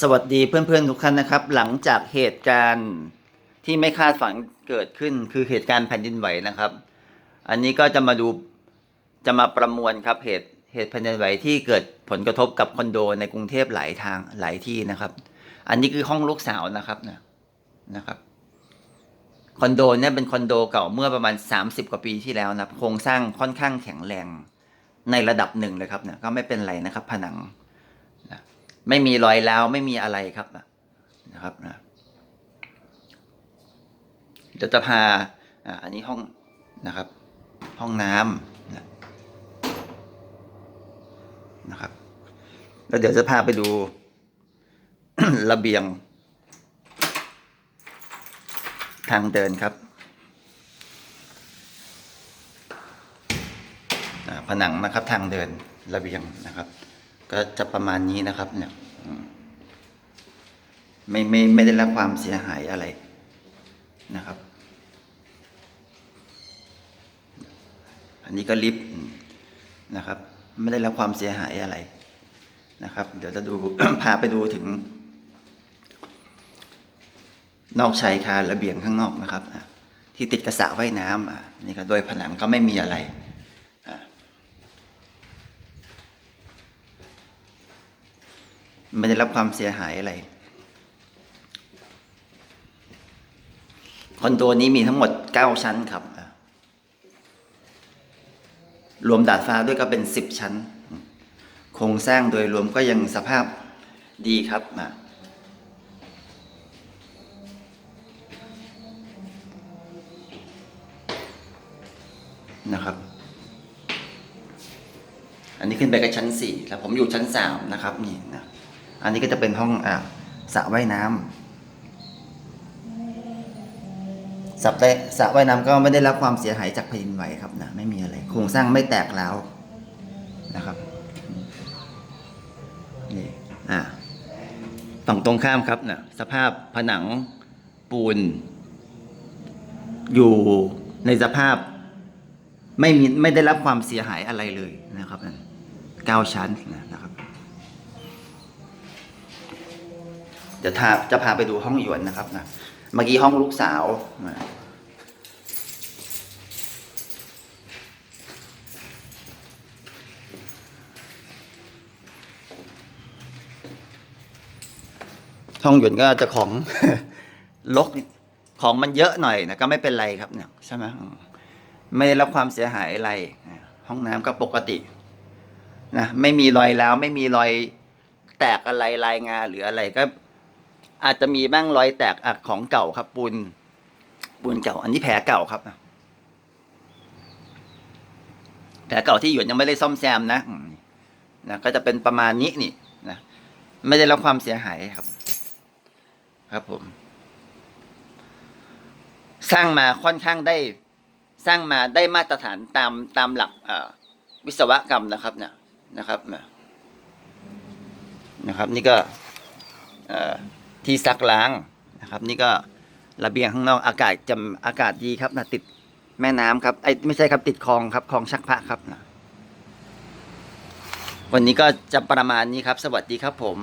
สวัสดีเพื่อนๆทุกท่านนะครับ หลังจากเหตุการณ์ที่ไม่คาดฝันเกิดขึ้นคือเหตุการณ์แผ่นดินไหวนะครับ อันนี้ก็จะมาดูจะมาประมวลครับเหตุเหตุแผ่นดินไหวที่เกิดผลกระทบกับคอนโดในกรุงเทพหลายทางหลายที่นะครับ อันนี้คือห้องลูกสาวนะครับนะนะครับคอนโดเนี่ยเป็นคอนโดเก่าเมื่อประมาณ 30 กว่าปีที่แล้วนะโครงสร้างค่อนข้างแข็งแรงในระดับหนึ่งเลยครับเนี่ยก็ไม่เป็นไรนะครับ ผนัง ไม่มีรอยร้าวไม่มีอะไรครับนะนะครับนะเดี๋ยวจะพาอ่าอันนี้ห้องนะครับ ห้องน้ำนะนะครับ แล้วเดี๋ยวจะพาไปดูระเบียง ทางเดินครับผนังนะครับทางเดินระเบียงนะครับ ก็จะประมาณนี้นะครับ เนี่ยไม่ไม่ไม่ได้รับความเสียหายอะไรนะครับ อันนี้ก็ลิฟต์นะครับ ไม่ได้รับความเสียหายอะไรนะครับ เดี๋ยวจะดู พาไปดูถึง นอกชายคาระเบียงข้างนอกนะครับที่ติดกระสระว่ายน้ำอะนี่ก็โดยผนังก็ไม่มีอะไรอะ ไม่ได้รับความเสียหายอะไร คอนโดนี้มีทั้งหมดเก้าชั้นครับ รวมดาดฟ้าด้วยก็เป็นสิบชั้น โครงสร้างโดยรวมก็ยังสภาพดีครับอะนะครับ อันนี้ขึ้นไปกับชั้นสี่แล้วผมอยู่ชั้นสามนะครับนี่นะ อันนี้ก็จะเป็นห้องอ่าสระว่ายน้ำสระได้สระว่ายน้ำก็ไม่ได้รับความเสียหายจากแผ่นดินไหวครับนะไม่มีอะไรโครงสร้างไม่แตกแล้วนะครับนี่อ่าฝั่งตรงข้ามครับนะสภาพผนังปูน อยู่ในสภาพไม่มีไม่ได้รับความเสียหายอะไรเลยนะครับนั่นเก้าชั้นนะครับ ดี๋ยวาจะพาไปดูห้องหยวนนะครับนะเมื่อกี้ห้องลูกสาวห้องหยวนก็จะของลกของมันเยอะหน่อยนะก็ไม่เป็นไรครับเนี่ยใช่ไหมไม่ได้รับความเสียหายอะไร ห้องน้ำก็ปกตินะไม่มีรอยร้วไม่มีรอยแตกอะไรลายงาหรืออะไรก็ อาจจะมีบ้างรอยแตกอะของเก่าครับ ปูน ปูนเก่า อันนี้แผลเก่าครับนะแผลเก่าที่หยวนยังไม่ได้ซ่อมแซมนะนะก็จะเป็นประมาณนี้นี่นะไม่ได้รับความเสียหายครับ ครับผม สร้างมาค่อนข้างได้ สร้างมาได้มาตรฐานตามตามหลักวิศวกรรมนะครับ เนี่ยนะครับนะนะครับ นี่ก็ เอ่อ ที่ซักล้างนะครับ นี่ก็ระเบียงข้างนอกอากาศจำอากาศดีครับนะติดแม่น้ำครับไอ้ไม่ใช่ครับติดคลองครับคลองชักพระครับนะวันนี้ก็จะประมาณนี้ครับ สวัสดีครับผม